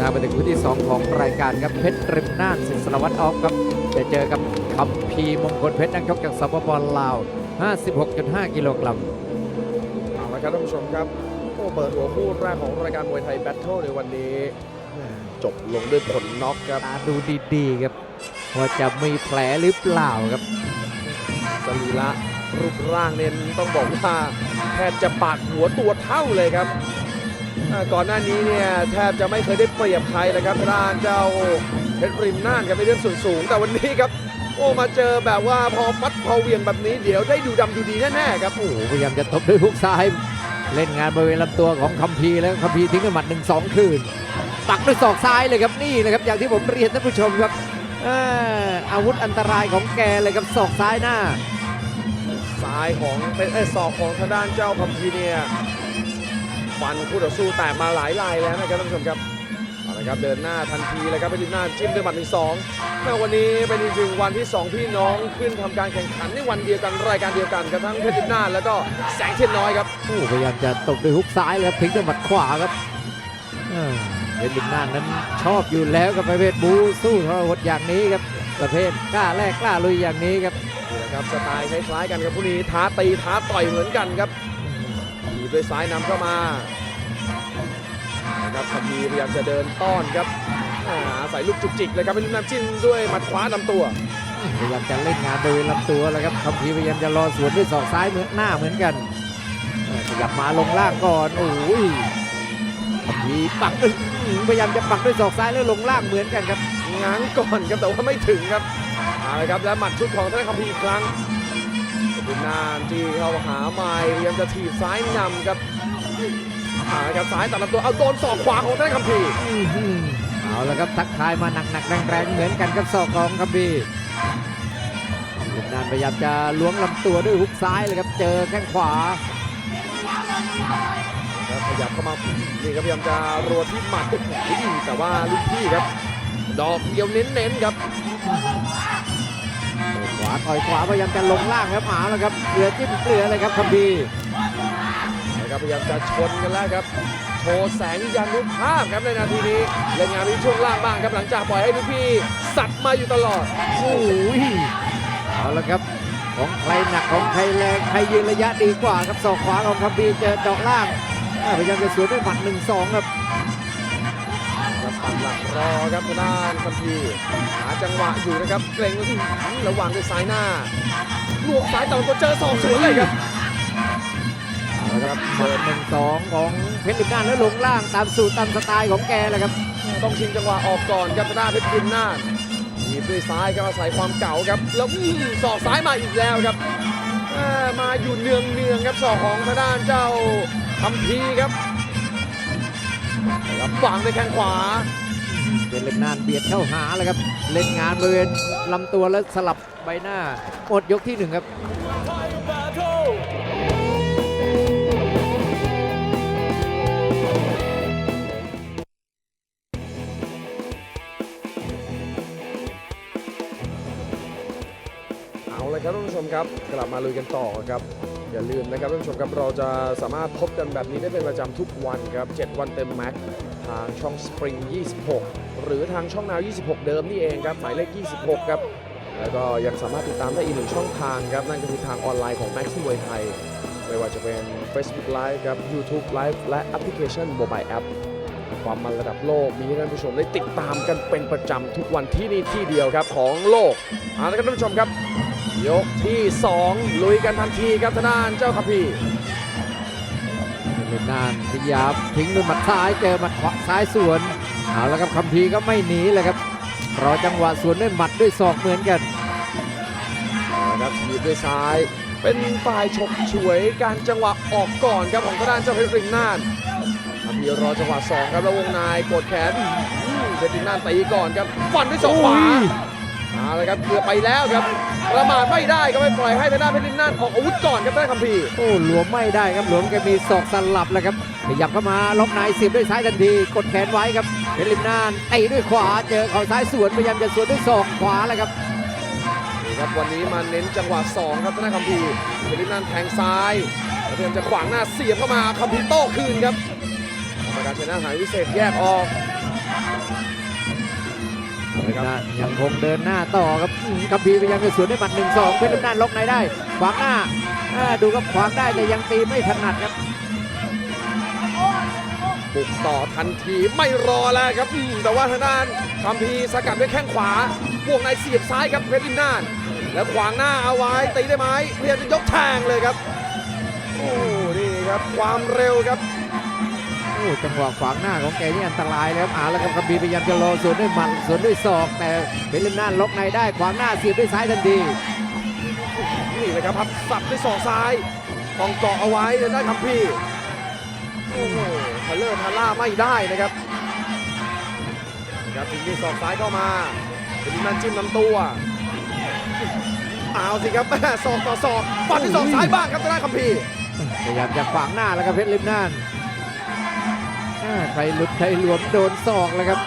ทางไปถึงคู่ที่ 2 ของรายการครับเพชรริมน่านสิงห์สารวัตรออฟครับจะเจอกับคัมพีร์มงคลเพชรนักชกจากสปปลาว 56.5 กิโลกรัมเอาละครับท่านผู้ชมครับโอ้เปิดหัวคู่แรกของรายการมวยไทยแบทเทิลในวันนี้แม่จบลงด้วยผลน็อกครับ ตาดูดีๆครับ ว่าจะมีแผลหรือเปล่าครับสรีระรูปร่างเนี่ยต้องบอกว่าแทบจะปาดหัวตัวเท่าเลยครับอ่า ก่อนหน้านี้เนี่ยแทบจะไม่เคยได้เปรียบใครเลยครับทางด้านเจ้าเพชรริมน่านครับในเรื่องส่วนสูง แต่วันนี้ครับโอ้มาเจอแบบว่าพอฟัดพอเหวียงแบบนี้เดี๋ยวได้ดูดำดูดีแน่ๆครับโอ้โหพยายามจะตบด้วยฮุกซ้าย เล่นงานบริเวณลำตัวของคัมพีร์แล้วคัมพีร์ทิ้งด้วยหมัดหนึ่งสองคืนปักด้วยศอกซ้ายเลยครับนี่นะครับอย่างที่ผมเรียนท่านผู้ชมครับอ่าอาวุธอันตรายของแกเลยครับศอกซ้ายหน้าซ้ายของเป็นเอ้ยศอกของทางด้านเจ้าพัมพีเนี่ย ฟันคู่ต่อสู้แตกมาหลายลายแล้วนะครับท่านผู้ชมครับเอาละครับเดินหน้าทันทีเลยครับเป็นดินหน้าจิ้มด้วยหมัดหนึ่งสองแม้วันนี้เป็นอีกหนึ่งวันที่สองพี่น้องขึ้นทำการแข่งขันในวันเดียวกันรายการเดียวกันครับทั้งเพชรดินหน้าแล้วก็แสงเทียนน้อยครับโอ้พยายามจะตบด้วยฮุกซ้ายแล้วทิ้งด้วยหมัดขวาครับอ่าเพชรลิมนานนั้นชอบอยู่แล้วกับประเภทบูสู้ทรหดอย่างนี้ครับประเภทกล้าแลกกล้าลุยอย่างนี้ครับนี่แหละครับสไตล์คล้ายๆกันครับผู้นี้ท้าตีท้าต่อยเหมือนกันครับถี บด้วยซ้ายนำเข้ามานะครับพัมพีพยายามจะเดินต้อนครับอ่าอาศัยลูกจุกจิกเลยครับเป็นดินหน้าจิ้มด้วยหมัดขวานำตัวพยายามจะเล่นงานบริเวณลำตัวแล้วครับคัมพีร์พยายามจะรอสวนด้วยศอกซ้ายเหมือนหน้าเหมือนกันเออขยับมาลงล่างก่อนโอ้ยคัมพีร์ปักอื้อหือพยายามจะปักด้วยศอกซ้ายแล้วลงล่างเหมือนกันครับง้างก่อนครับแต่ว่าไม่ถึงครับเอาละครับแล้วหมัดชุดของธนาคัมพีร์อีกครั้ง เป็นนานที่เข้าหาไม้พยายามจะถีบซ้ายนำครับเอาละครับซ้ายตัดลำตัวเอาโดนศอกขวาของธนาคัมพีร์อื้อหือเอาละครับทักทายมาหนักๆแรงๆเหมือนกันกับศอกของคัมพีร์ลุมนานพยายามจะล้วงลำตัวด้วยฮุกซ้ายเลยครับเจอแข้งขวาครับขยับเข้ามานี่ครับพยายามจะรัวที่หมัดโอ้โหแต่ว่าลูกพี่ครับ ดอกเดียวเน้นๆครับขวาต่อยขวาพยายามจะลงล่างครับหาแล้วครับเกลือจิ้มเกลือเลยครับคัมพีร์นะครับพยายามจะชนกันแล้วครับ โชว์แสงยันทุกภาพครับในนาทีนี้เล่นงานที่ช่วงล่างบ้างครับหลังจากปล่อยให้ลูกพี่สัตว์มาอยู่ตลอดโอ้ยเอาละครับของใครหนักของใครแรงใครยืนระยะดีกว่าครับศอกขวาของคัมพีร์เจอเจาะล่างอ่าพยายามจะสวนด้วยหมัดหนึ่งสองครับครับปัด หลักรอครับทางด้านคัมพีร์หาจังหวะอยู่นะครับเกรงอื้อหือระหว่างด้วยซ้ายหน้าลวกซ้ายต่ำตัวเจอสองสวนเลยครับเอาละครับหมัดหนึ่งสองของเพชรลิมนานแล้วลงล่างตามสูตรตามสไตล์ของแกแหละครับ ต้องชิงจังหวะออกก่อนครับทางด้านเพชรดินนาฏหยิบด้วยซ้ายครับอาศัยความเก่าครับแล้วอื้อกซ้ายมาอีกแล้วครับมาอยู่เนืองเนืองครับศอกของทางด้านเจ้าคัมพีร์ครับ ครับวางด้วยแข้งขวาเพชรลิมนานเบียดเข้าหาเลยครับ เล่นงานบริเวณลำตัวแล้วสลับใบหน้าหมดยกที่หนึ่งครับเอาเลยครับท่านผู้ชมครับ กลับมาลุยกันต่อครับ อย่าลืมนะครับท่านผู้ชมครับเราจะสามารถพบกันแบบนี้ได้เป็นประจำทุกวันครับ 7 วันเต็มแม็กซ์ทางช่อง Spring 26 หรือทางช่องนาว 26 เดิมนี่เองครับ หมายเลข 26 ครับ แล้วก็ยังสามารถติดตามได้อีกหนึ่งช่องทางครับ นั่นก็คือทางออนไลน์ของ Max มวยไทย ไม่ว่าจะเป็น Facebook Live ครับ YouTube Live และแอปพลิเคชัน Mobile App ความมันระดับโลกมีให้ท่านผู้ชมได้ติดตามกันเป็นประจำทุกวันที่นี่ที่เดียวครับของโลกเอาละครับท่านผู้ชมครับ ยกที่ 2 ลุยกันทันทีครับทางด้านเจ้าคัมพีร์เล่นนานพยายามทิ้งด้วยหมัดซ้ายเจอหมัดขวาซ้ายสวนเอาและครับคัมพีก็ไม่หนีเลยครับรอจังหวะสวนด้วยหมัดด้วยศอกเหมือนกันนะครับทีบด้วยซ้าย เป็นฝ่ายฉกฉวยการจังหวะออกก่อนครับของทางด้านเจ้าเพชรริงน่านคัมพีรอจังหวะ2ครับแล้ววงในกดแขนเพชรริงน่านตีก่อนครับฟันด้วยศอกขวา เอาละครับเกือบไปแล้วครับประมาทไม่ได้ก็ไม่ปล่อยให้ทางด้านเพชรริงน่านออกอาวุธก่อนครับทางด้านคัมพีร์โอ้หลวมไม่ได้ครับหลวมแกมีศอกสลับแล้วครับขยับเข้ามาล็อกในเสียบด้วยซ้ายทันทีกดแขนไว้ครับเพชรลิมนานตีด้วยขวาเจอเข่าซ้ายสวนพยายามจะสวนด้วยศอกขวาแล้วครับนี่ครับวันนี้มาเน้นจังหวะ2ครับทางด้านคัมพีร์เพชรริงน่านแทงซ้ายแล้วพยายามจะขวางหน้าเสียบเข้ามาคัมพีร์โต้คืนครับกรรมการชนะหายวิเศษแยกออก เพชรอำนาจยังคงเดินหน้าต่อครับคัมภีร์พยายามจะสวนด้วยหมัดหนึ่งสองเพชรอำนาจล็อกในได้ขวางหน้าดูครับขวางได้แต่ยังตีไม่ถนัดครับบุกต่อทันทีไม่รอแล้วครับแต่ว่าทางด้านคัมพีร์สกัดด้วยแข้งขวาบวกในเสียบซ้ายครับเพชรดินนาแล้วขวางหน้าเอาไว้ตีได้ไหมเพยายามจะยกแทงเลยครับโอ้นี่ครับความเร็วครับ อ้จังหวะขวางหน้าของแกนี่อันตรายแล้วเอาแล้วครับคัมภีร์พยายามจะรอสวนด้วยหมัดสวนด้วยศอก แต่เพชรอำนาจล็อกในได้ขวางหน้าเสียบด้วยซ้ายทันทีนี่เลยครับพับสับด้วยศอกซ้ายต้องเกาะเอาไว้ทางด้านคัมพีร์โอ้โหทะเลอร์ทะล่าไม่ได้นะครับนะครับทิ้งด้วยศอกซ้ายเข้ามาเป็นดินนานจิ้มลำตัวเอาสิครับแม่ศอกต่อศอกฟันที่ศอกซ้ายบ้างครับทางด้านคัมพีร์พยายามจะขวางหน้าแล้วครับเพชรลิมนานอ่า ใครหลุดใครหลวมโดนศอกแล้วครับ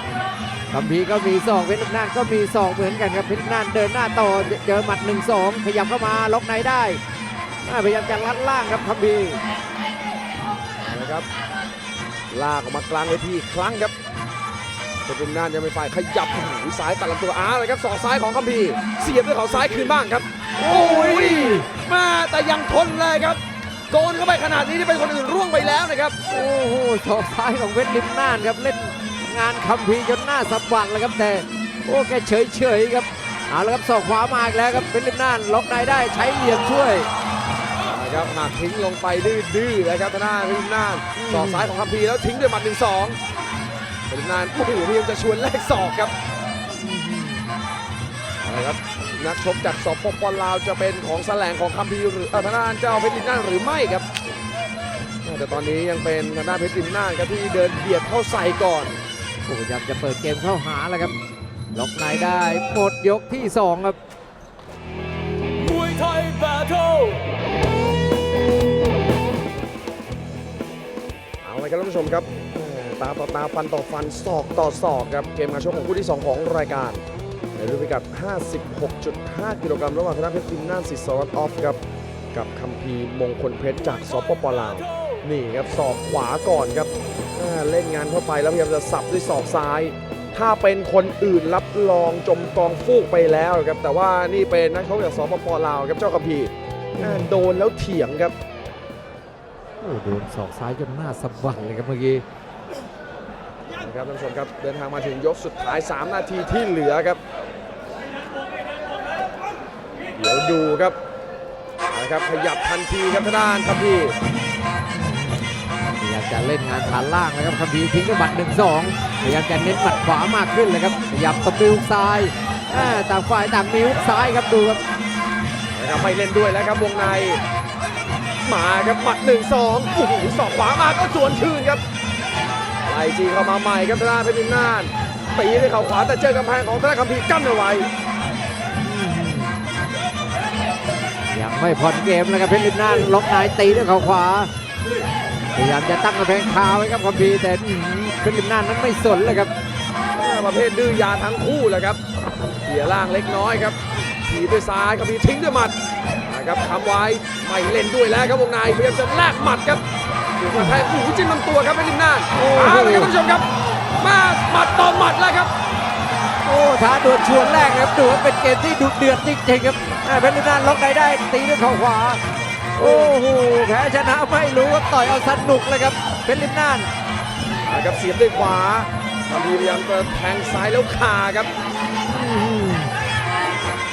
คัมภีร์ก็มีศอกเพชรลิมนานก็มีศอกเหมือนกันครับเพชรลิมนานเดินหน้าต่อเจอหมัดหนึ่งสองขยับเข้ามาล็อกในได้อ่าพยายามจะลัดล่างครับคัมภีร์นะครับลากออกมากลางเวทีอีกครั้งครับเป็นดินนานยังไม่ฝ่ายขยับโอ้โหซ้ายตัดลำตัวอ้าเลยครับศอกซ้ายของคัมพีร์เสียบด้วยเขาซ้ายคืนบ้างครับ โอ้ยมาแต่ยังทนเลยครับ โดนเข้าไปขนาดนี้นี่เป็นคนอื่นร่วงไปแล้วนะครับโอ้โหศอกซ้ายของเพชรลิมนานครับเล่นงานคัมภีร์จนหน้าสะบัดเลยครับแต่โอ้แกเฉยเฉยๆครับเอาละครับศอกขวามาอีกแล้วครับเพชรลิมนานล็อกในได้ใช้เหลี่ยมช่วยนะครับหักทิ้งลงไปดื้อๆเลยครับทางด้านพิมนานศอกซ้ายของคัมพีร์แล้วทิ้งด้วยหมัดหนึ่งสองพิมนานโอ้โหพยายามจะชวนแลกศอกครับเอาละครับ นักชกจากสปปลาวจะเป็นของแสลงของคัมพีร์หรือเอ่อทางด้านเจ้าเพชรลินนานหรือไม่ครับแต่ตอนนี้ยังเป็นทางด้านเพชรลินนานครับที่เดินเบียดเข้าใส่ก่อนโอ้พยายามจะเปิดเกมเข้าหาแล้วครับล็อกในได้หมดยกที่สองครับมวยไทยแบทเทิลเอาละครับท่านผู้ชมครับเอ่อตาต่อตาฟันต่อฟันศอกต่อศอกครับ เกมการชกของคู่ที่ 2 ของรายการ ในรุ่นพิกัด 56.5 กิโลกรัมระหว่างธนาเพชรพิมน่านสิทธิ์สวัสดิ์ออฟครับ กับคัมพีร์มงคลเพชรจากสปปลาวนี่ครับศอกขวาก่อนครับอ่าเล่นงานเข้าไปแล้วพยายามจะสับด้วยศอกซ้าย ถ้าเป็นคนอื่นรับรองจมกองฟูกไปแล้วครับ แต่ว่านี่เป็นนักชกจากสปปลาวครับเจ้าคัมพีร์อ่าโดนแล้วเถียงครับโอ้โดนศอกซ้ายจนหน้าสะบัดเลยครับเมื่อกี้นะครับท่านผู้ชมครับเดินทางมาถึงยกสุดท้าย 3 นาทีที่เหลือครับ เดี๋ยวดูครับนะครับขยับทันทีครับทางด้านคัมพีร์พยายามจะเล่นงานฐานล่างนะครับคัมภีทิ้งด้วยหมัดหนึ่งสองพยายามจะเน้นหมัดขวามากขึ้นเลยครับขยับตบด้วซ้ายต่างฝ่ายต่างมีฮุกซ้ายครับดูครับนะครับไม่เล่นด้วยแล้วครับวงในมาครับหมัดหนึ่งสองโอ้โหสอกขวามาก็สวนคืนครับไล่จีเข้ามาใหม่ครับทางด้านเพชรพิมนานตีด้วยเข่าขวาแต่เจอกำแพงของทางด้านคัมพีกั้นเอาไว้ ไม่ผ่อนเกมเลยครับเพชรลิมนานล็อกนายตีด้วยเข่าขวาพยายามจะตั้งกำแพงคาไว้ครับคัมภีร์แต่อื้อหือเพชรลิมนานนั้นไม่สนเลยครับประเภทดื้อยาทั้งคู่แหละครับเขี่ยล่างเล็กน้อยครับทีบด้วยซ้ายครับมีทิ้งด้วยหมัดนะครับทำไว้ไม่เล่นด้วยแล้วครับวงในพยายามจะแลกหมัดครับถูกกระแทกโอ้โหจิ้มลำตัวครับเป็นริมหน้าโอ้โหเอาเลยครับท่านผู้ชมครับมาหมัดต่อหมัดแล้วครับโอ้ท้าดวลชวนแรกนะครับดูว่าเป็นเกมที่ดุเดือดจริงๆครับอ่า เพชรลิมนานล็อกนายได้ตีด้วยเข่าขวา โอ้โหแพ้ชนะไม่รู้ครับต่อยเอาสนุกเลยครับเพชรลิมนานนะครับเสียบด้วยขวาทำพยายามจะแทงซ้ายแล้วคาครับ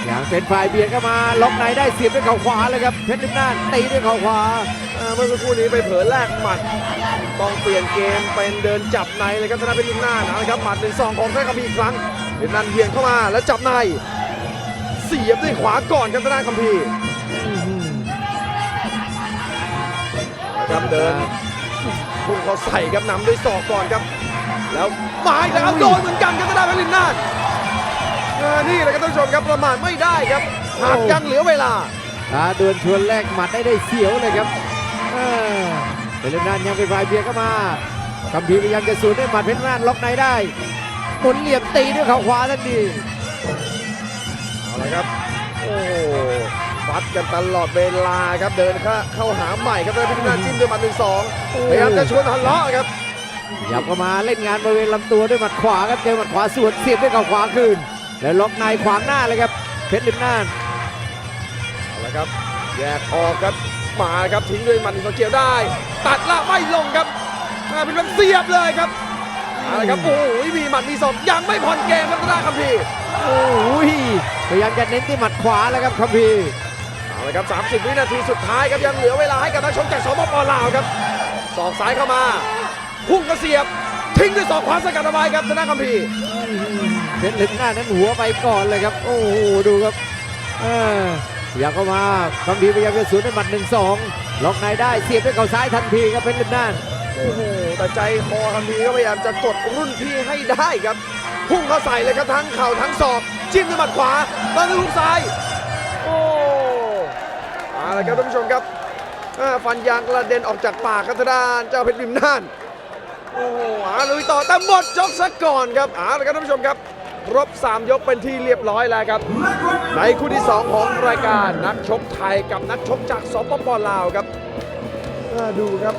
อย่างเป็นฝ่ายเบียดเข้ามาล็อกในได้เสียบด้วยเข่าขวาเลยครับเพชรลิมนานตีด้วยเข่าขวาอ่าเมื่อสักครู่นี้ไปเผลอแลกหมัดต้องเปลี่ยนเกมเป็นเดินจับในเลยครับธนาเป็นริมหน้านะครับหมัดหนึ่งสองของแท้คัมพีร์อีกครั้งเดนนันเวียงเข้ามาแล้วจับใน เสียบด้วยขวาก่อนครับธนาคัมพีร์นะครับเดินพุ่งเขาใส่ครับนำด้วยศอกก่อนครับ แล้วมาอีกแล้วโดนเหมือนกันครับทางด้านเพชรลินนาดเออนี่แหละครับท่านผู้ชมครับประมาทไม่ได้ครับหากยังเหลือเวลาท้าดวลชวนแรกหมัดได้ได้เสียวเลยครับเออเพชรลิมนานยังเป็นฝ่ายเบียดเข้ามากัมพีร์พยายามจะสูดด้วยหมัดเพชรลิมนานล็อกในได้หมุนเหลี่ยมตีด้วยเข่าขวาทันทีเอาละครับ โอ้โหฟัดกันตลอดเวลาครับเดินเข้าเข้าหาใหม่ครับทางด้านเพชรลินนาดจิ้มด้วยหมัดหนึ่งสองพยายามจะชวนทะเลาะครับขยับเข้ามาเล่นงานบริเวณลำตัวด้วยหมัดขวาครับเจอหมัดขวาสวนเสียบด้วยเข่าขวาคืน แล้วล็อกในขวางหน้าเลยครับเพชรลิมน่านเอาละครับแยกออกครับมาครับทิ้งด้วยหมันอินโซเกียวได้ ตัดละไม่ลงครับมาเป็นแบบเสียบเลยครับเอาละครับโอ้โหมีหมัดมีศอกยังไม่ผ่อนเกมครับทางด้านคัมภีร์โอ้ย พยายามจะเน้นที่หมัดขวาแล้วครับคัมพีร์เอาละครับ 30 วินาทีสุดท้ายครับยังเหลือเวลาให้กับนักชกจากสปปลาวครับศอกซ้ายเข้ามาพุ่งกระเสียบ ทิ้งด้วยศอกขวาสกัดเอาไว้ครับทางด้านคัมภีร์เพชรลิมน่านนั้นหัวไปก่อนเลยครับ โอ้โหดูครับเอออยากเข้ามาคัมพีร์พยายามจะสวนด้วยหมัดหนึ่งสองล็อกในได้เสียบด้วยเข่าซ้ายทันทีครับเพชรลิมน่านโอ้โหแต่ใจคอคัมภีร์ก็พยายามจะกดรุ่นพี่ให้ได้ครับ พุ่งเข้าใส่เลยครับทั้งเข่าทั้งศอก จิ้มด้วยหมัดขวาตอนด้วยลูกซ้าย โอ้เอาละครับท่านผู้ชมครับอ่าฟันยางกระเด็นออกจากปากครับทางด้านเจ้าเพชรบิมน่าน โอ้โหอาลุยต่อแต่หมดยกซะก่อนครับเอาละครับท่านผู้ชมครับครบ 3 ยกเป็นที่เรียบร้อยแล้วครับ ในคู่ที่ 2 ของรายการนักชกไทยกับนักชกจากสปปลาวครับอ่าดูครับ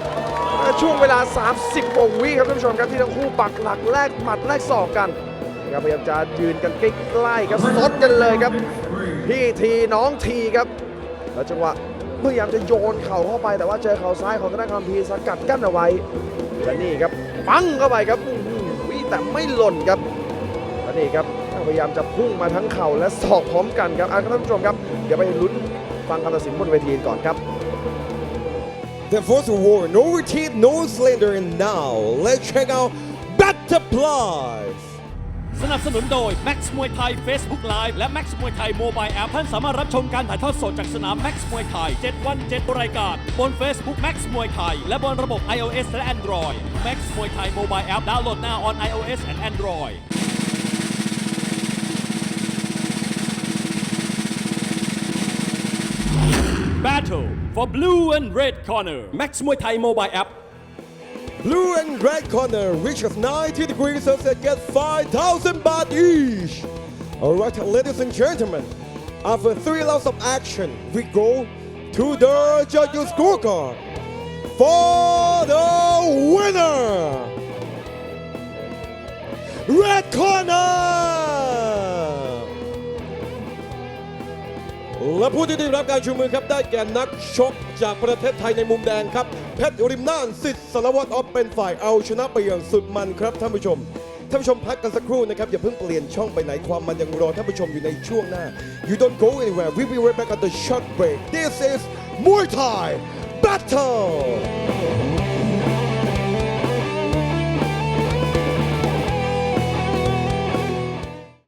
อ่าช่วงเวลา 30กว่าวิครับท่านผู้ชมครับที่ทั้งคู่ปักหลักแลกหมัดแลกศอกกัน ครับพยายามจะยืนกันใกล้ๆครับซดกันเลยครับ พี่ทีน้องทีครับ แล้วจังหวะพยายามจะโยนเข่าเข้าไปแต่ว่าเจอเข่าซ้ายของทางด้านคัมพีสกัดกั้นเอาไว้และนี่ครับปังเข้าไปครับอื้อหือแต่ไม่หล่นครับและนี่ครับพยายามจะพุ่งมาทั้งเข่าและศอกพร้อมกันครับอะท่านผู้ชมครับเดี๋ยวไปลุ้นฟังคำตัดสินบนเวทีก่อนครับ The first war, no retreat, no slender, and now let's check out Butterflies. สนับสนุนโดย Max มวยไทย Facebook Live และ Max มวยไทย Mobile App ท่านสามารถรับชมการถ่ายทอดสดจากสนาม Max มวยไทย 7 วัน 7 รายการ บน Facebook Max มวยไทย และบนระบบ iOS และ Android Max มวยไทย Mobile App ดาวน์โหลดหน้า on iOS and Android Battle for blue and red corner Max มวยไทย Mobile App Blue and red corner reaches 90 degrees Celsius get 5,000 baht each. Alright, ladies and gentlemen, after three rounds of action, we go to the judges' scorecard for the winner. Red corner! และผู้ที่ได้รับการชูมือครับได้แก่นักชกจากประเทศไทยในมุมแดงครับเพชรริมน่านสิทธิ์สารวัตรออฟเป็นฝ่ายเอาชนะไปอย่างสุดมันครับท่านผู้ชมท่านผู้ชมพักกันสักครู่นะครับ อย่าเพิ่งเปลี่ยนช่องไปไหนความมันยังรอท่านผู้ชมอยู่ในช่วงหน้า You don't go anywhere we'll be right back at the short break This is Muay Thai Battle